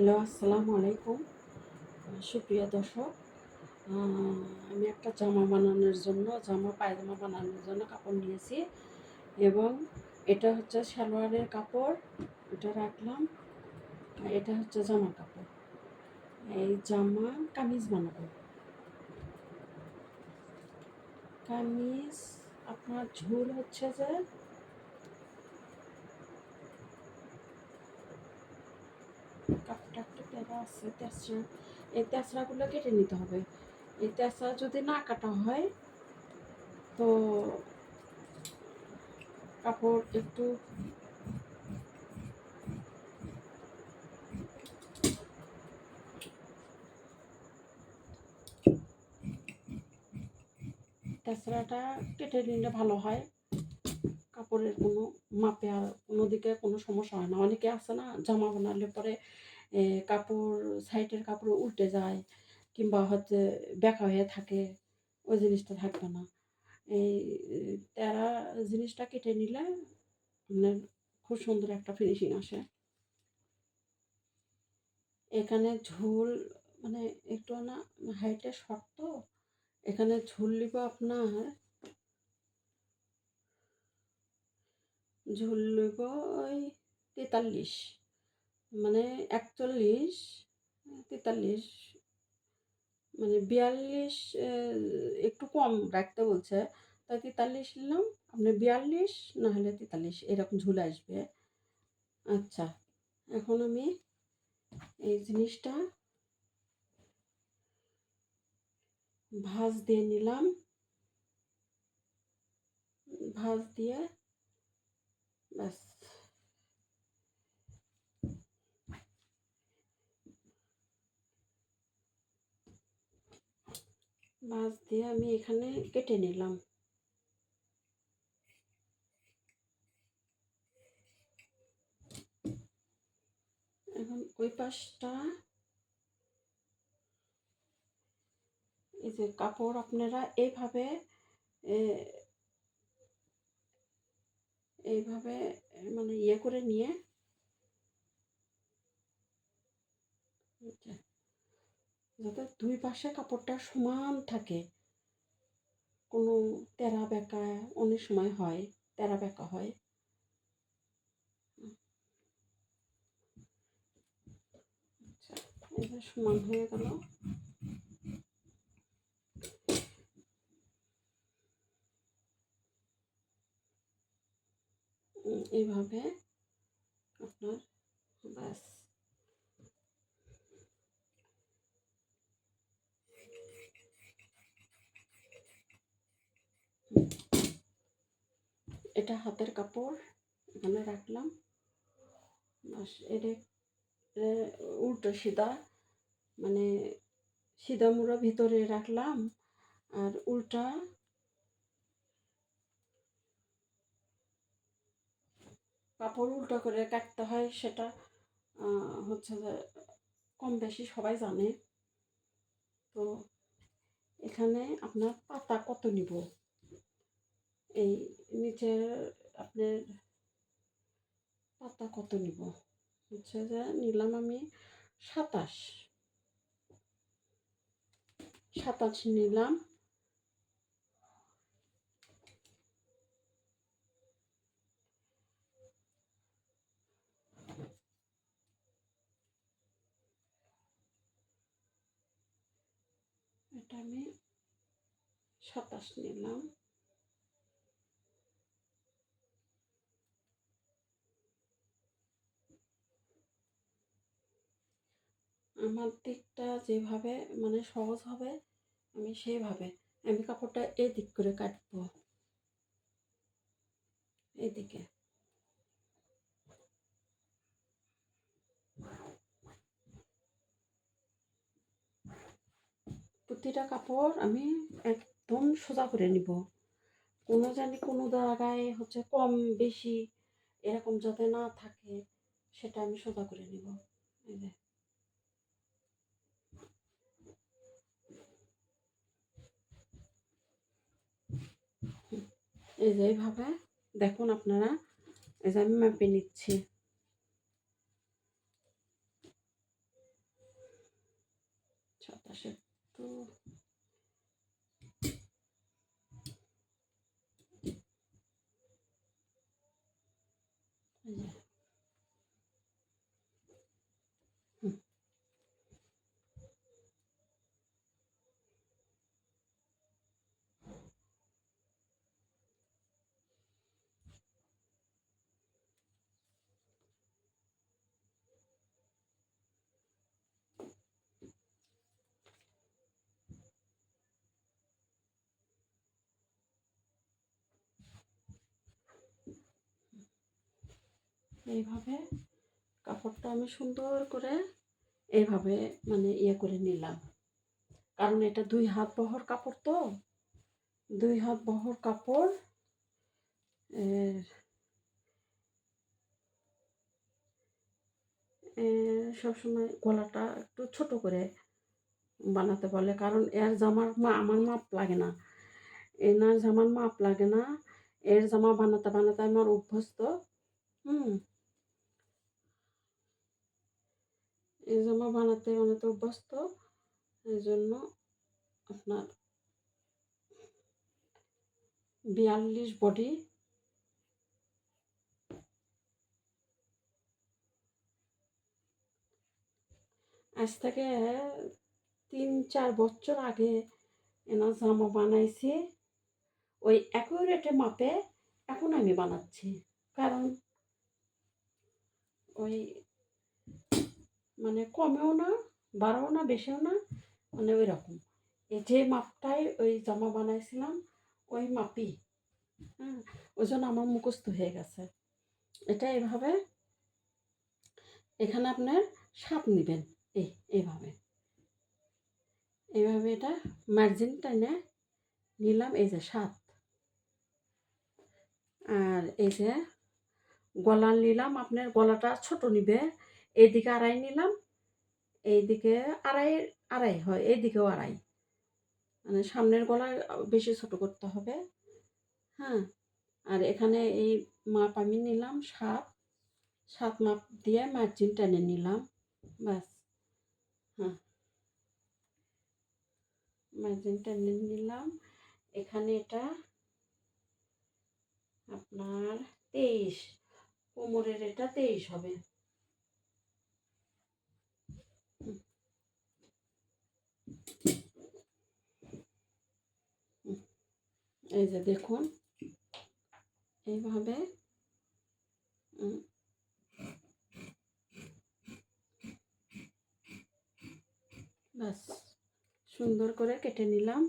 Hello, আসসালামু আলাইকুম। সুপ্রিয় দর্শক আমি একটা জামা বানানোর জন্য, জামা, পায়জামা বানানোর জন্য কাপড় নিয়েছি এবং এটা হচ্ছে সালোয়ারের কাপড়, এটা রাখলাম। এটা হচ্ছে জামা কাপড়। এই জামা কামিজ বানাবো। কামিজ, আপনার ঝুল হচ্ছে যে কাপড়টা একটু তেরা আছে, তেসরা, এই তেসরাগুলো কেটে নিতে হবে। এই তেসরা যদি না কাটা হয়, তো কাপড় একটু তেসরাটা কেটে নিলে ভালো হয়। কাপড়ের কোনো মাপে আর কোনো দিকে কোনো সমস্যা হয় না। অনেকে আছে না, জামা বানালে পরে কাপড়, সাইডের কাপড় উল্টে যায় কিংবা হচ্ছে বেঁকা হয়ে থাকে, ওই জিনিসটা থাকবে না। এই, তেরা জিনিসটা কেটে নিলে আপনার খুব সুন্দর একটা ফিনিশিং আসে। এখানে ঝুল মানে একটু না হাইটে শক্ত, এখানে ঝুল নিব আপনার ঝুল নিব ওই তেতাল্লিশ। মানে একচল্লিশ, তেতাল্লিশ মানে বিয়াল্লিশ একটু কম রাখতে বলছে। তাই তেতাল্লিশ নিলাম, আপনি বিয়াল্লিশ নাহলে তেতাল্লিশ, এরকম ঝুল আসবে। আচ্ছা এখন আমি এই জিনিসটা ভাঁজ দিয়ে নিলাম। ভাঁজ দিয়ে ব্যাস ভাঁজ দিয়ে আমি এখানে কেটে নিলাম। এখন ওই পাশটা এই যে কাপড় আপনারা এইভাবে এইভাবে মানে ইয়ে করে নিয়ে যাতে দুই পাশে কাপড়টা সমান থাকে। কোনো তেরা বেঁকা অনেক সময় হয়, তেরা বেঁকা হয়। আচ্ছা সমান হয়ে গেল। এইভাবে আপনার, ব্যাস। এটা হাতের কাপড়, এখানে রাখলাম। বাস এটা উল্টো সিধা মানে সিধা মুড়া ভিতরে রাখলাম। আর উল্টা কাপড় উল্টো করে কাটতে হয়, সেটা হচ্ছে যে কম বেশি সবাই জানে। তো এখানে আপনার পাতা কত নিব? এই নিচের আপনার পাতা কত নিব? হচ্ছে যে নিলাম আমি সাতাশ। সাতাশ নিলাম। এটা আমি সাতাশ নিলাম। আমার দিকটা যেভাবে মানে সহজ হবে, আমি সেইভাবে আমি কাপড়টা এদিক করে কাটবো। এদিকে। প্রতিটা কাপড় আমি একদম সোজা করে নিব। কোনো জানি কোনো জায়গায় হচ্ছে কম বেশি এরকম যাতে না থাকে, সেটা আমি সোজা করে নিব। এই যে। এই যে এইভাবে, দেখুন আপনারা, এই যে আমি মাপে নিচ্ছি। সাতাশে তো এই যে এইভাবে কাপড়টা আমি সুন্দর করে এইভাবে মানে ইয়ে করে নিলাম। কারণ এটা দুই হাত বহর কাপড় তো, দুই হাত বহর কাপড় সবসময় গলাটা একটু ছোট করে বানাতে বলে, কারণ এর জামার মা, আমার মাপ লাগে না। এনার জামার মাপ লাগে না, এর জামা বানাতে বানাতে আমার অভ্যস্ত, হুম। এই জামা বানাতে বানাতে অভ্যস্ত। এই জন্য আপনার বিয়াল্লিশ বডি আজ থেকে তিন, চার বছর আগে এনার জামা বানাইছি। ওই অ্যাকুরেটে মাপে এখন আমি বানাচ্ছি। কারণ ওই মানে কমেও না, বাড়াও না, বেশিও না মানে ওই রকম যে মাপটাই ওই জামা বানাইছিলাম, ওই মাপি হ্যাঁ ওই জন্য আমার মুখস্থ হয়ে গেছে। এটা এভাবে, এখানে আপনার সাপ নেবেন, এই এইভাবে এইভাবে এটা মার্জিন টাইনে নিলাম, এই যে সাত। আর এই যে গলা নিলাম, আপনার গলাটা ছোট নিবে এইদিকে আড়াই নিলাম, এইদিকে আড়াই আড়াই হয়, এইদিকেও আড়াই। মানে সামনের গলা বেশি ছোট করতে হবে। হ্যাঁ আর এখানে এই মাপ আমি নিলাম সাত। সাত মাপ দিয়ে মার্জিন টেনে নিলাম, ব্যাস। হ্যাঁ। মার্জিন টেনে নিলাম। এখানে এটা আপনার তেইশ, কোমরের এটা তেইশ হবে। এই যে দেখুন এইভাবে ব্যাস সুন্দর করে কেটে নিলাম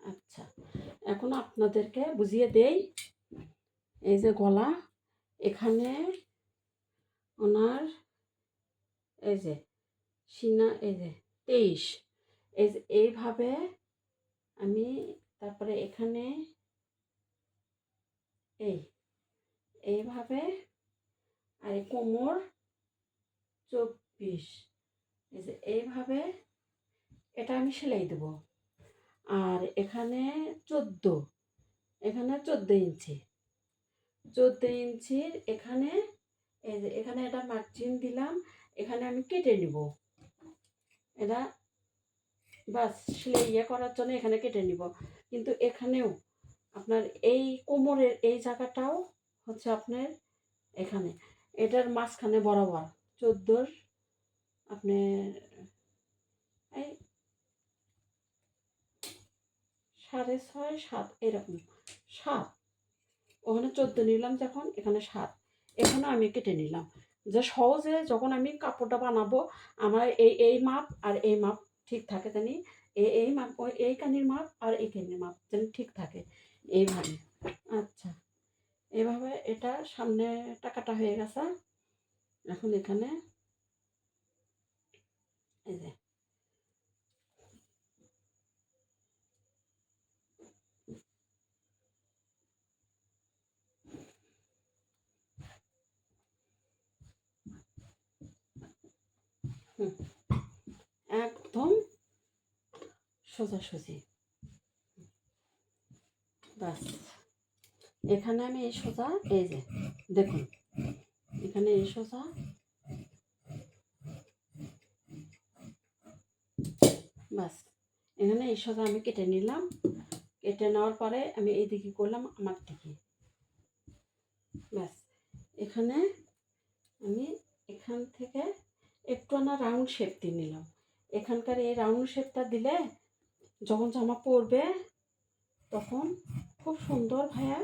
আচ্ছা এখন আপনাদেরকে বুঝিয়ে দেই। এই যে গলা, এখানে ওনার এই যে সিনা, এই যে তেইশ। এই যে এইভাবে আমি তারপরে এখানে এই, এইভাবে আর কোমর চব্বিশ। এই যে এইভাবে এটা আমি সেলাই দেবো। আর এখানে চোদ্দ। এখানে চোদ্দ ইঞ্চি। চোদ্দ ইঞ্চির এখানে এখানে এটা মার্জিন দিলাম, এখানে আমি কেটে নিব। এটা বাস সেলাই ইয়ে করার জন্য এখানে কেটে নিব। কিন্তু এখানেও আপনার এই কোমরের এই জায়গাটাও হচ্ছে আপনার এখানে। এটার মাঝখানে বরাবর চোদ্দোর আপনার এই সাড়ে ছয়, সাত, এরকম। সাত। ওখানে চোদ্দ নিলাম যখন, এখানে সাত। এখানে আমি কেটে নিলাম। যে সহজে যখন আমি কাপড়টা বানাবো, আমার এই এই মাপ আর এই মাপ ঠিক থাকে জানি? এই এই মাপ, ওই, এই কানির মাপ আর এই কানির মাপ যেন ঠিক থাকে। এইভাবে। আচ্ছা। এভাবে এটা সামনে টাকাটা হয়ে গেছে। এখন এখানে এই যে একদম সোজাসুজি। বাস এখানে আমি এই সোজা, এই যে, দেখুন। এখানে এই সোজা। বাস এখানে এই সোজা আমি কেটে নিলাম। কেটে নেওয়ার পরে আমি এইদিকে করলাম আমার দিকে। ব্যাস। এখানে আমি এখান থেকে না রাউন্ড শেপ দিয়ে নিলাম। এখানকার এই রাউন্ড শেপটা দিলে যখন জামা পরবে তখন খুব সুন্দর ভাইয়া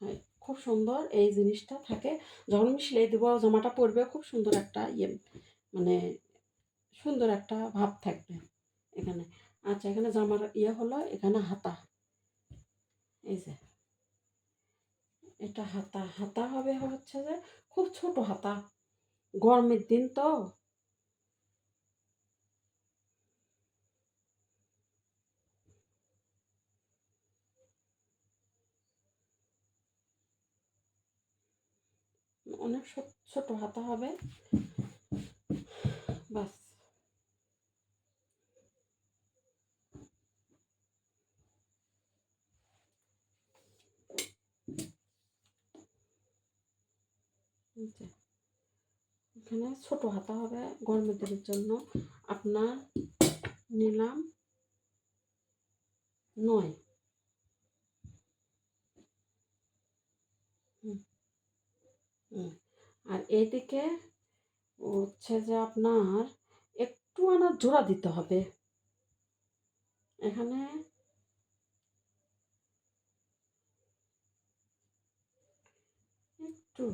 হ্যাঁ, খুব সুন্দর এই জিনিসটা থাকে। যখন আমি সেলাই দেবো, জামাটা পরবে, খুব সুন্দর একটা ইয়ে মানে সুন্দর একটা ভাব থাকবে এখানে। আচ্ছা এখানে জামার ইয়ে হলো, এখানে হাতা। এই যে, এটা হাতা। হাতা হবে হচ্ছে যে, খুব ছোট হাতা। গরমের দিন তো অনেক ছোট- হাতা হবে। বাস। এখানে ছোট হাতা হবে গরমের দিনের জন্য। আপনার নিলাম নয় হুম হুম আর এইদিকে হচ্ছে যে আপনার একটু আনা জোড়া দিতে হবে। এখানে একটু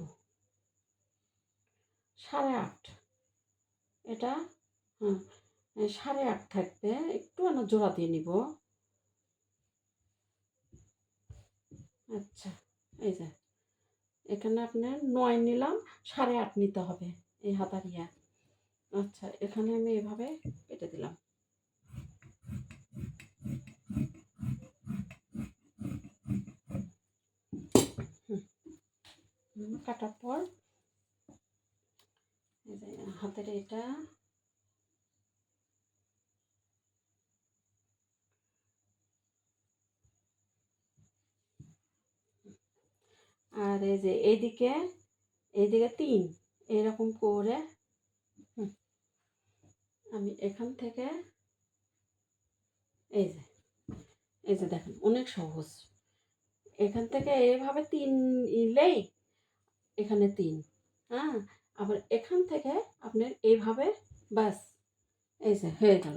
সাড়ে আট। এটা হ্যাঁ সাড়ে আট থাকবে। একটু আনা জোড়া দিয়ে নিব। আচ্ছা এই যে। এখানে আপনার নয় নিলাম, সাড়ে আট নিতে হবে এই হাতারিয়া আচ্ছা এখানে আমি এভাবে কেটে দিলাম। কাটার পর হাতের এটা আর এই যে এইদিকে এইদিকে তিন, এরকম করে। আমি এখান থেকে এই যে এই যে দেখেন, অনেক সহজ। এখান থেকে এইভাবে তিন ইলেই এখানে তিন হ্যাঁ? আবার এখান থেকে আপনার এইভাবে বাস এই যে হয়ে গেল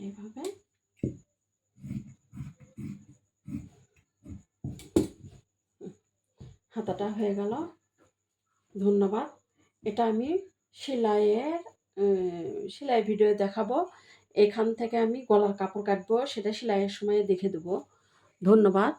এইভাবে হাতাটা হয়ে গেল। ধন্যবাদ। এটা আমি সেলাইয়ের সেলাই ভিডিও দেখাবো। এখান থেকে আমি গলার কাপড় কাটবো, সেটা সেলাইয়ের সময় দেখে দেবো। ধন্যবাদ।